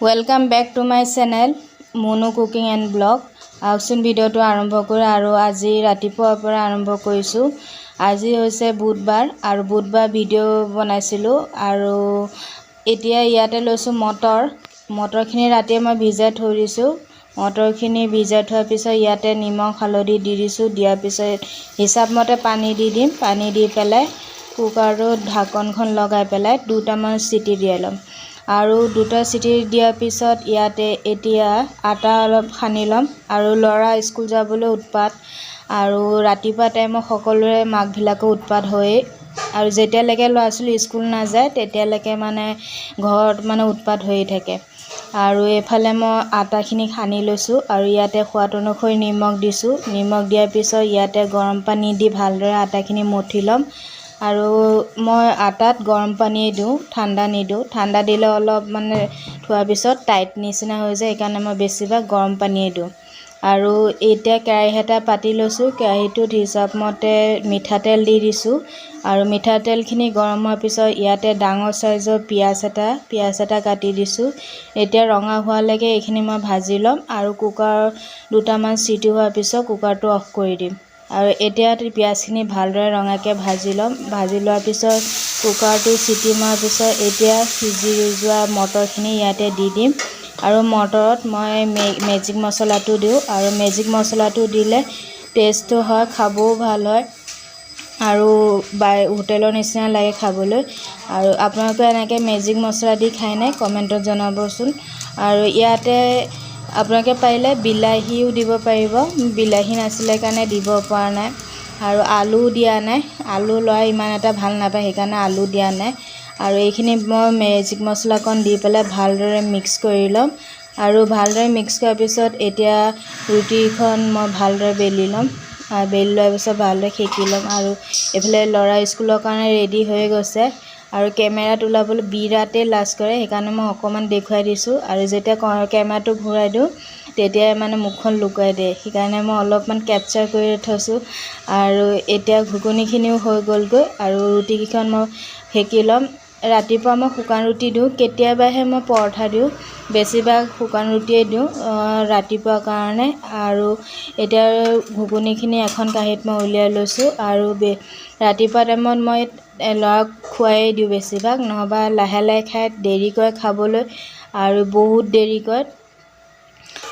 Welcome back to my channel Munu cooking and blog আহকচোন ভিডিঅ'টো আৰম্ভ কৰোঁ আৰু আজি ৰাতিপুৱাৰ পৰা আৰম্ভ কৰিছোঁ। আজি হৈছে বুধবাৰ আৰু বুধবাৰ ভিডিঅ' বনাইছিলোঁ আৰু এতিয়া ইয়াতে লৈছোঁ মটৰ। মটৰখিনি ৰাতিয়ে মই ভিজাই থৈ দিছোঁ। মটৰখিনি ভিজাই থোৱাৰ পিছত ইয়াতে নিমখ হালধি দি দিছোঁ। দিয়াৰ পিছত হিচাপমতে পানী দি দিম। পানী দি পেলাই কুকাৰটোত ঢাকনখন লগাই পেলাই দুটামান চিটি দিয়াই ল'ম। আৰু দুটা চিটি দিয়াৰ পিছত ইয়াতে এতিয়া আটা অলপ সানি ল'ম আৰু ল'ৰা স্কুল যাবলৈ উৎপাত আৰু ৰাতিপুৱা টাইমত সকলোৰে মাকবিলাকো উৎপাত হয়েই। আৰু যেতিয়ালৈকে ল'ৰা ছোৱালী স্কুল নাযায় তেতিয়ালৈকে মানে ঘৰত মানে উৎপাত হৈয়ে থাকে। আৰু এইফালে মই আটাখিনি সানি লৈছোঁ আৰু ইয়াতে সোৱাদ অনুসৰি নিমখ দিছোঁ। নিমখ দিয়াৰ পিছত ইয়াতে গৰম পানী দি ভালদৰে আটাখিনি মঠি ল'ম। আৰু মই আটাত গৰম পানীয়ে দিওঁ ঠাণ্ডা নিদিওঁ। ঠাণ্ডা দিলে অলপ মানে থোৱাৰ পিছত টাইট নিচিনা হৈ যায় সেইকাৰণে মই বেছিভাগ গৰম পানীয়ে দিওঁ। আৰু এতিয়া কেৰাহী এটা পাতি লৈছোঁ কেৰাহীটোত হিচাপমতে মিঠাতেল দি দিছোঁ। আৰু মিঠাতেলখিনি গৰম হোৱাৰ পিছত ইয়াতে ডাঙৰ চাইজৰ পিঁয়াজ এটা পিঁয়াজ এটা কাটি দিছোঁ। এতিয়া ৰঙা হোৱালৈকে এইখিনি মই ভাজি ল'ম আৰু কুকাৰ দুটামান চিটি হোৱাৰ পিছত কুকাৰটো অফ কৰি দিম। আৰু এতিয়া পিঁয়াজখিনি ভালদৰে ৰঙাকৈ ভাজি ল'ম। ভাজি লোৱাৰ পিছত কুকাৰটো চিটি মৰাৰ পিছত এতিয়া সিজি যোৱা মটৰখিনি ইয়াতে দি দিম। আৰু মটৰত মই মেজিক মছলাটো দিওঁ। আৰু মেজিক মছলাটো দিলে টেষ্টটো হয় খাবও ভাল হয়। আৰু বাই হোটেলৰ নিচিনা লাগে খাবলৈ। আৰু আপোনালোকে এনেকৈ মেজিক মছলা দি খায়নে? কমেণ্টত জনাবচোন। আৰু ইয়াতে আপোনালোকে পাৰিলে বিলাহীও দিব পাৰিব। বিলাহী নাছিলে কাৰণে দিব পৰা নাই। আৰু আলু দিয়া নাই। আলু ল'ৰাই ইমান এটা ভাল নাপায় সেইকাৰণে আলু দিয়া নাই। আৰু এইখিনি মই মেজিক মছলাকণ দি পেলাই ভালদৰে মিক্স কৰি ল'ম। আৰু ভালদৰে মিক্স কৰাৰ পিছত এতিয়া ৰুটিখন মই ভালদৰে বেলি ল'ম। বেলি লোৱাৰ পিছত ভালদৰে সেকি ল'ম। আৰু এইফালে ল'ৰা স্কুলৰ কাৰণে ৰেডি হৈ গৈছে। আৰু কেমেৰাত ওলাবলৈ বিৰাটেই লাজ কৰে সেইকাৰণে মই অকণমান দেখুৱাই দিছোঁ। আৰু যেতিয়া কেমেৰাটো ঘূৰাই দিওঁ তেতিয়াই মানে মুখখন লুকুৱাই দিয়ে। সেইকাৰণে মই অলপমান কেপচাৰ কৰি থৈছোঁ। আৰু এতিয়া ঘুগুনিখিনিও হৈ গ'লগৈ আৰু ৰুটিকেইখন মই সেকি ল'ম। ৰাতিপুৱা মই শুকান ৰুটি দিওঁ কেতিয়াবাহে মই পৰঠা দিওঁ। বেছিভাগ শুকান ৰুটিয়ে দিওঁ ৰাতিপুৱাৰ কাৰণে। আৰু এতিয়া ঘুগুনিখিনি এখন কাঁহীত মই উলিয়াই লৈছোঁ। আৰু ৰাতিপুৱা টাইমত মই ল'ৰাক খুৱাই দিওঁ বেছিভাগ নহ'বা লাহে লাহে খাই দেৰি কৰে খাবলৈ আৰু বহুত দেৰি কৰে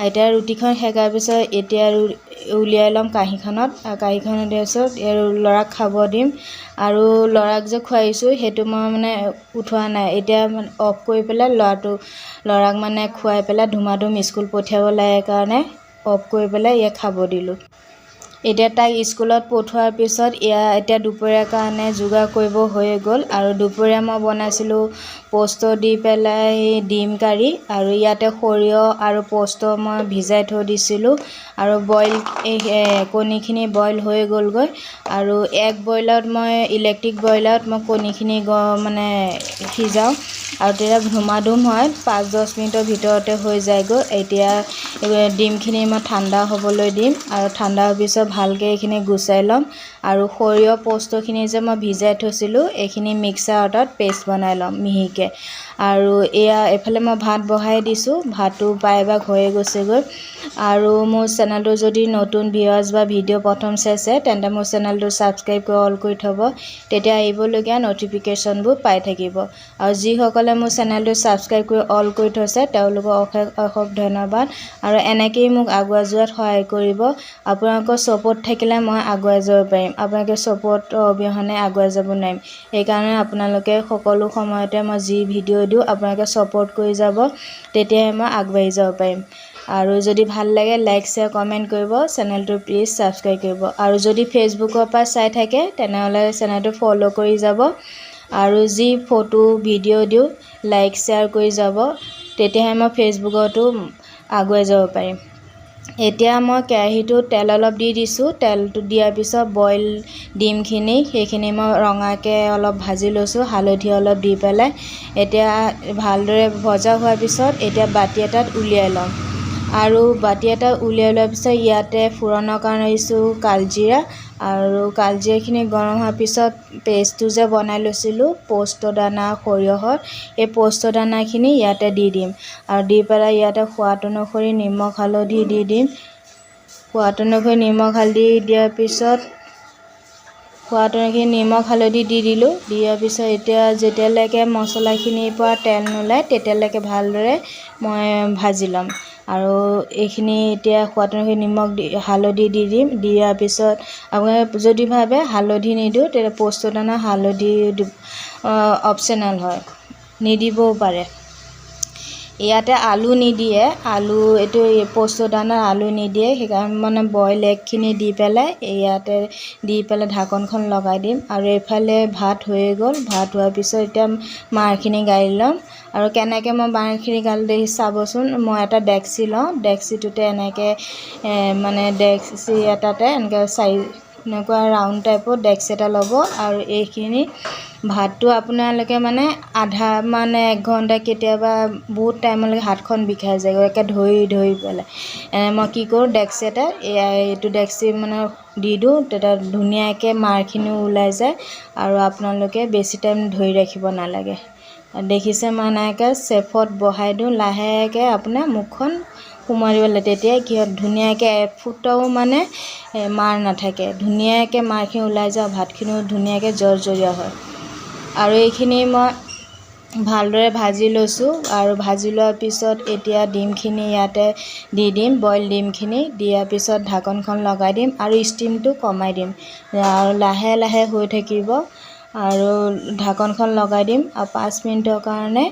এতিয়া ৰুটিখন সেকাৰ পিছত এতিয়া উলিয়াই ল'ম কাঁহীখনত কাঁহীখনত দিয়াৰ পিছত ল'ৰাক খাব দিম। আৰু ল'ৰাক যে খুৱাইছোঁ সেইটো মই মানে উঠোৱা নাই। এতিয়া মানে অফ কৰি পেলাই ল'ৰাটো ল'ৰাক মানে খুৱাই পেলাই ধুমা ধুম স্কুল পঠিয়াব লাগে কাৰণে অফ কৰি পেলাই ইয়াক খাব দিলোঁ। এতিয়া তাইক স্কুলত পঠোৱাৰ পিছত এয়া এতিয়া দুপৰীয়াৰ কাৰণে যোগাৰ কৰিব হৈয়ে গ'ল আৰু দুপৰীয়া মই বনাইছিলোঁ প'ষ্ট দি পেলাই ডিম কাৰী আৰু ইয়াতে সৰিয়হ আৰু প'ষ্ট মই ভিজাই থৈ দিছিলোঁ আৰু বইল কণীখিনি বইল হৈ গ'লগৈ আৰু এগ বইলত মই, ইলেক্ট্ৰিক বইলত মই কণীখিনি মানে সিজাওঁ আৰু তেতিয়া ধুমা ধুম হয়, পাঁচ দহ মিনিটৰ ভিতৰতে হৈ যায়গৈ। এতিয়া ডিমখিনি মই ঠাণ্ডা হ'বলৈ দিম আৰু ঠাণ্ডা হোৱাৰ পিছত ভালকৈ এইখিনি গুচাই ল'ম আৰু সৰিয়হ প'ষ্টখিনি যে মই ভিজাই থৈছিলোঁ এইখিনি মিক্সাৰটোত পেষ্ট বনাই ল'ম মিহিকৈ। আৰু এয়া এইফালে মই ভাত বহাই দিছোঁ ভাতটো প্ৰায়ভাগ হৈয়ে গৈছেগৈ। আৰু মোৰ চেনেলটো যদি নতুন ভিউৱাৰ্ছ বা ভিডিঅ' প্ৰথম চাইছে তেন্তে মোৰ চেনেলটো ছাবস্ক্ৰাইব কৰি অল কৰি থ'ব। তেতিয়া আহিবলগীয়া ন'টিফিকেশ্যনবোৰ পাই থাকিব। আৰু যিসকলে মোৰ চেনেলটো ছাবস্ক্ৰাইব কৰি অল কৰি থৈছে তেওঁলোকক অশেষ অশেষ ধন্যবাদ। আৰু এনেকৈয়ে মোক আগুৱাই যোৱাত সহায় কৰিব। আপোনালোকৰ ছাপোৰ্ট থাকিলে মই আগুৱাই যাব পাৰিম। আপোনালোকে ছাপোৰ্টৰ অবিহনে আগুৱাই যাব নোৱাৰিম। সেইকাৰণে আপোনালোকে সকলো সময়তে মই যি ভিডিঅ' দিওঁ আপোনালোকে ছাপৰ্ট কৰি যাব, তেতিয়াহে মই আগবাঢ়ি যাব পাৰিম। আৰু যদি ভালো লাগে লাইক শ্বেয়াৰ কমেণ্ট কৰিব চেনেলটো প্লিজ ছাবস্ক্ৰাইব কৰিব। আৰু যদি ফেচবুকৰ পৰা চাই থাকে, তেনেহ'লে চেনেলটো ফ'ল' কৰি যাব। আৰু যি ফটো ভিডিঅ' দিওঁ লাইক শ্বেয়াৰ কৰি যাব, তেতিয়াহে মই ফেচবুকতো আগুৱাই যাব পাৰিম। এতিয়া মই কেৰাহীটোত তেল অলপ দি দিছোঁ তেলটো দিয়াৰ পিছত বইল ডিমখিনি সেইখিনি মই ৰঙাকৈ অলপ ভাজি লৈছোঁ হালধি অলপ দি পেলাই। এতিয়া ভালদৰে ভজা হোৱাৰ পিছত এতিয়া বাতি এটাত উলিয়াই ল'ম। আৰু বাতি এটা উলিয়াই লোৱাৰ পিছত ইয়াতে ফোড়নৰ কাৰণে দিছোঁ কালজিৰা আৰু কালজিৰাখিনি গৰম হোৱাৰ পিছত পেষ্টটো যে বনাই লৈছিলোঁ প'স্ত দানা সৰিয়হৰ এই প'স্ত দানাখিনি ইয়াতে দি দিম। আৰু দি পেলাই ইয়াতে সোৱাদ অনুসৰি নিমখ হালধি দি দিম। সোৱাদ অনুসৰি নিমখ হালধি দিয়াৰ পিছত সোৱাদ অনুসৰি নিমখ হালধি দি দিলোঁ। দিয়াৰ পিছত এতিয়া যেতিয়ালৈকে মছলাখিনিৰ পৰা তেল নোলায় তেতিয়ালৈকে ভালদৰে মই ভাজি ল'ম। আৰু এইখিনি এতিয়া সোৱাদ অনুসৰি নিমখ দি হালধি দি দিম। দিয়াৰ পিছত আপুনি যদি ভাবে হালধি নিদিওঁ তেতিয়া প'স্ত দানা হালধি অপশ্যনেল হয়। নিদিবও পাৰে। ইয়াতে আলু নিদিয়ে, আলু এইটো পস্তু দানাত আলু নিদিয়ে, সেইকাৰণে মানে বইল এগখিনি দি পেলাই ইয়াতে দি পেলাই ঢাকনখন লগাই দিম। আৰু এইফালে ভাত হৈয়ে গ'ল। ভাত হোৱাৰ পিছত এতিয়া মাৰখিনি গালি ল'ম। আৰু কেনেকৈ মই মাৰখিনি গালি দেখি চাবচোন। মই এটা ডেক্সি লওঁ। ডেক্সিটোতে এনেকৈ মানে ডেক্সি এটাতে এনেকৈ চাৰি এনেকুৱা ৰাউণ্ড টাইপৰ ডেক্স এটা ল'ব আৰু এইখিনি ভাতটো আপোনালোকে মানে আধা মানে এক ঘণ্টা কেতিয়াবা বহুত টাইমলৈকে হাতখন বিষাই যায়গৈ, একে ধৰি ধৰি পেলাই। মই কি কৰোঁ ডেক্সি এটা এইটো ডেক্সি মানে দি দিওঁ, তেতিয়া ধুনীয়াকৈ মাৰখিনিও ওলাই যায় আৰু আপোনালোকে বেছি টাইম ধৰি ৰাখিব নালাগে। দেখিছে মই এনেকৈ চেফত বহাই দিওঁ, লাহেকৈ আপোনাৰ মুখখন দিব লাগে তেতিয়াই কি হয় ধুনীয়াকৈ এফুটাও মানে মাৰ নাথাকে। ধুনীয়াকৈ মাৰখিনি ওলাই যায় ভাতখিনিও ধুনীয়াকৈ জৰজৰীয়া হয়। আৰু এইখিনি মই ভালদৰে ভাজি লৈছোঁ আৰু ভাজি লোৱাৰ পিছত এতিয়া ডিমখিনি ইয়াতে দি দিম বইল ডিমখিনি। দিয়াৰ পিছত ঢাকনখন লগাই দিম আৰু ষ্টিমটো কমাই দিম। আৰু লাহে লাহে হৈ থাকিব। আৰু ঢাকনখন লগাই দিম। আৰু পাঁচ মিনিটৰ কাৰণে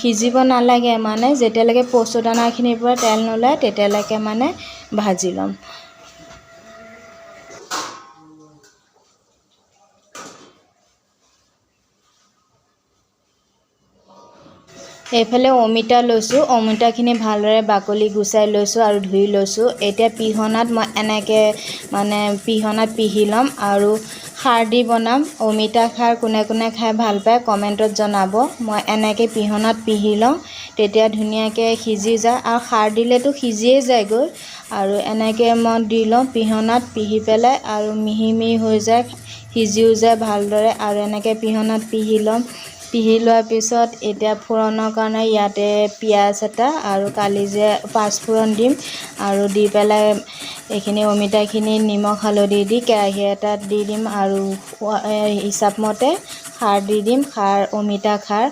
সিজিব নালাগে মানে যেতিয়ালৈকে পস্তু দানাখিনিৰ পৰা তেল নোলায় তেতিয়ালৈকে মানে ভাজি ল'ম। এইফালে অমিতা লৈছোঁ। অমিতাখিনি ভালদৰে বাকলি গুচাই লৈছোঁ আৰু ধুই লৈছোঁ। এতিয়া পিহনাত মই এনেকৈ মানে পিহনাত পিহি ল'ম আৰু খাৰ দি বনাম। অমিতা খাৰ কোনে কোনে খাই ভাল পায় কমেণ্টত জনাব। মই এনেকৈ পিহনাত পিহি লওঁ তেতিয়া ধুনীয়াকৈ সিজি যায়। আৰু খাৰ দিলেতো সিজিয়ে যায়গৈ। আৰু এনেকৈ মই দি লওঁ পিহনাত পিহি পেলাই আৰু মিহি মিহি হৈ যায় সিজিও যায় ভালদৰে। আৰু এনেকৈ পিহনাত পিহি ল'ম। পিহি লোৱাৰ পিছত এতিয়া ফোড়নৰ কাৰণে ইয়াতে পিঁয়াজ এটা আৰু কালি যে পাঁচফোৰণ দিম আৰু দি পেলাই এইখিনি অমিতাখিনি, নিমখ, হালধি দি কেৰাহী এটাত দি দিম আৰু হিচাপমতে খাৰ দি দিম, খাৰ, অমিতা খাৰ।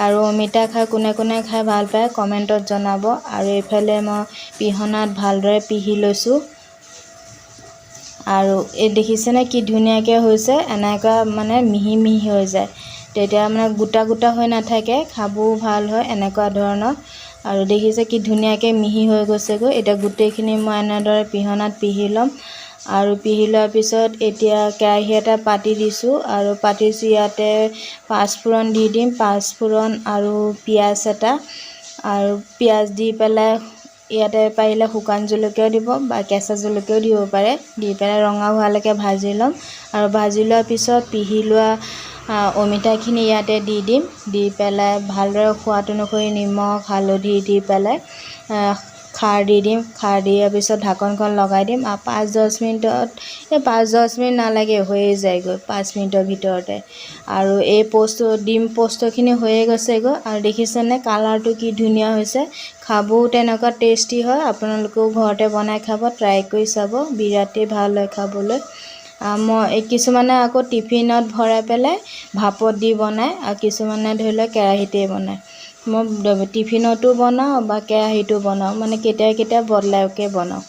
আৰু অমিতা খাৰ কোনে কোনে খাই ভালো পায় কমেণ্টত জনাব। আৰু এইফালে মই পিহনাত ভালদৰে পিহি লৈছোঁ। আৰু এই দেখিছেনে কি ধুনীয়াকৈ হৈছে, এনেকুৱা মানে মিহি মিহি হৈ যায়। তেতিয়া মানে গোটা গোটা হৈ নাথাকে খাবও ভাল হয় এনেকুৱা ধৰণৰ। আৰু দেখিছে কি ধুনীয়াকৈ মিহি হৈ গৈছেগৈ। এতিয়া গোটেইখিনি মই এনেদৰে পিহনাত পিহি ল'ম। আৰু পিহি লোৱাৰ পিছত এতিয়া কেৰাহী এটা পাতি দিছোঁ আৰু পাতিছোঁ ইয়াতে পাঁচফোৰণ দি দিম পাঁচফোৰণ আৰু পিঁয়াজ এটা। আৰু পিঁয়াজ দি পেলাই ইয়াতে পাৰিলে শুকান জলকীয়াও দিব বা কেঁচা জলকীয়াও দিব পাৰে। দি পেলাই ৰঙা হোৱালৈকে ভাজি ল'ম। আৰু ভাজি লোৱাৰ পিছত পিহি লোৱা অমিতাখিনি ইয়াতে দি দিম। দি পেলাই ভালদৰে সোৱাদ অনুসৰি নিমখ হালধি দি পেলাই খাৰ দি দিম। খাৰ দিয়াৰ পিছত ঢাকনখন লগাই দিম। আৰু পাঁচ দহ মিনিটত এই পাঁচ দহ মিনিট নালাগে হৈয়ে যায়গৈ পাঁচ মিনিটৰ ভিতৰতে। আৰু এই প'ষ্ট ডিম প'ষ্টখিনি হৈয়ে গৈছেগৈ। আৰু দেখিছেনে কালাৰটো কি ধুনীয়া হৈছে। খাবও তেনেকুৱা টেষ্টি হয়। আপোনালোকেও ঘৰতে বনাই খাব ট্ৰাই কৰি চাব। বিৰাটেই ভাল হয় খাবলৈ। মই কিছুমানে আকৌ টিফিনত ভৰাই পেলাই ভাপত দি বনায় আৰু কিছুমানে ধৰি লওক কেৰাহীতেই বনায়। মই টিফিনতো বনাওঁ বা কেৰাহীতো বনাওঁ মানে কেতিয়াবা কেতিয়াবা বদলাইকৈ বনাওঁ।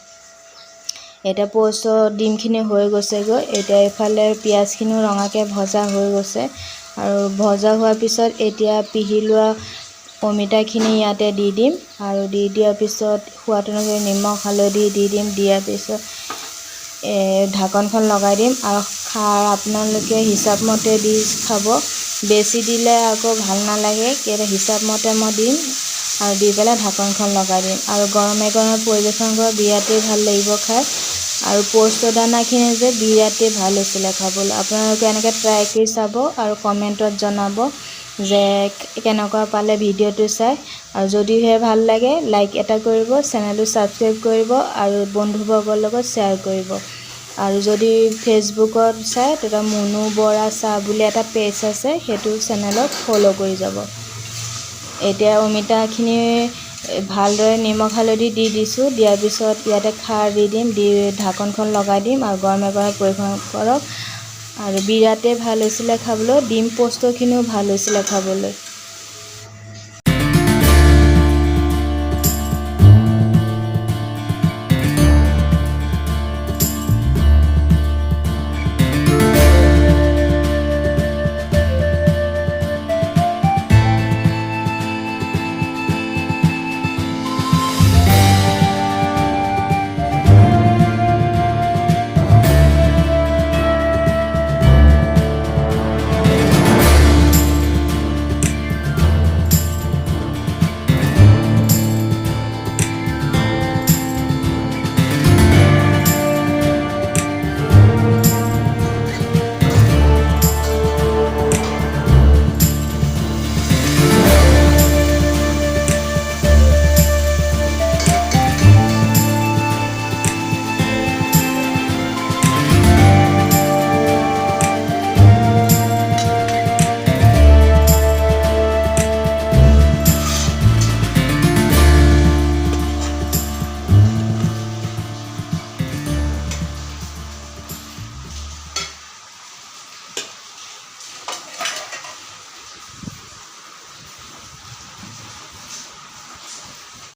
এতিয়া প'ষ্ট ডিমখিনি হৈ গৈছেগৈ এতিয়া এইফালে পিঁয়াজখিনিও ৰঙাকৈ ভজা হৈ গৈছে আৰু ভজা হোৱাৰ পিছত এতিয়া পিহি লোৱা অমিতাখিনি ইয়াতে দি দিম আৰু দি দিয়াৰ পিছত সোৱাদ অনুসৰি নিমখ হালধি দি দিম দিয়াৰ পিছত ঢাকনখন লগাই দিম আৰু খাৰ আপোনালোকে হিচাপমতে দি খাব। বেছি দিলে আকৌ ভালো নালাগে কেলৈ হিচাপমতে মই দিম আৰু দি পেলাই ঢাকনখন লগাই দিম। আৰু গৰমে গৰমে পৰিৱেশন কৰা বিৰাটেই ভালো লাগিব খাই। আৰু প'ষ্ট দানাখিনি যে বিৰাটেই ভালো হৈছিলে খাবলৈ। আপোনালোকে এনেকৈ ট্ৰাই কৰি চাব আৰু কমেণ্টত জনাব। যে কেনেকুৱা পালে ভিডিঅ'টো চাই। আৰু যদিহে ভাল লাগে লাইক এটা কৰিব চেনেলটো ছাবস্ক্ৰাইব কৰিব আৰু বন্ধুবৰ্গৰ লগত শ্বেয়াৰ কৰিব। আৰু যদি ফেচবুকত চাই তেতিয়া মুনু বৰা চাহ বুলি এটা পেজ আছে সেইটো চেনেলক ফ'ল' কৰি যাব। এতিয়া অমিতাখিনি ভালদৰে নিমখ হালধি দি দিছোঁ দিয়াৰ পিছত ইয়াতে খাৰ দি দিম দি ঢাকনখন লগাই দিম আৰু গৰমে গৰমে পৰিৱেশন কৰক। আৰু বিৰাটেই ভালো হৈছিলে খাবলৈ ডিম প'ষ্টখিনিও ভালো হৈছিলে খাবলৈ